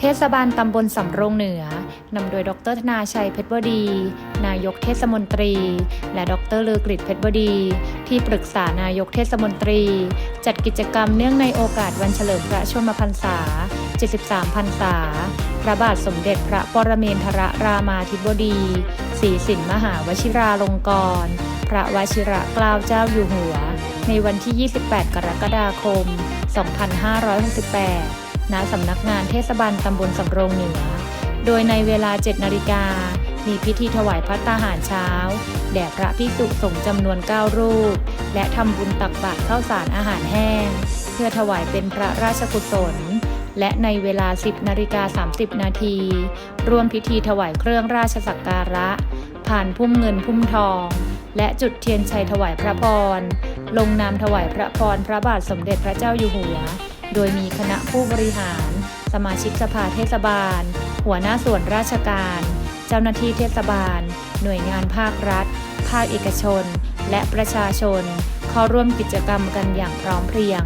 เทศบาลตำบลสำโรงเหนือนำโดยดรธนาชัยเพชรวดี นายกเทศมนตรี และดรลือกฤษเพชรวดี ที่ปรึกษานายกเทศมนตรี จัดกิจกรรมเนื่องในโอกาสวันเฉลิมพระชนมพรรษา 73 พรรษา พระบาทสมเด็จพระปรเมนทรรามาธิบดีศรีสินมหาวชิราลงกรณพระวชิระเกล้าเจ้าอยู่หัว ในวันที่ 28 กรกฎาคม 2568 ณสำนักงานเทศบาลตำบลสำโรงเหนือ โดยในเวลา 7 นาฬิกา มีพิธีถวายพัตตาหารเช้า แด่พระพิสุสงฆ์จำนวน 9 รูป และทำบุญตักบาตรข้าวสารอาหารแห้ง เพื่อถวายเป็นพระราชกุศล และในเวลา 10 นาฬิกา 30 นาทีร่วมพิธีถวายเครื่องราชสักการะ ผ่านพุ่มเงินพุ่มทอง และจุดเทียนชัยถวายพระพรลงนามถวายพระพรพระบาทสมเด็จพระเจ้าอยู่หัว โดยมีคณะผู้บริหาร สมาชิกสภาเทศบาล หัวหน้าส่วนราชการ เจ้าหน้าที่เทศบาล หน่วยงานภาครัฐ ภาคเอกชน และประชาชนเข้าร่วมกิจกรรมกันอย่างพร้อมเพรียง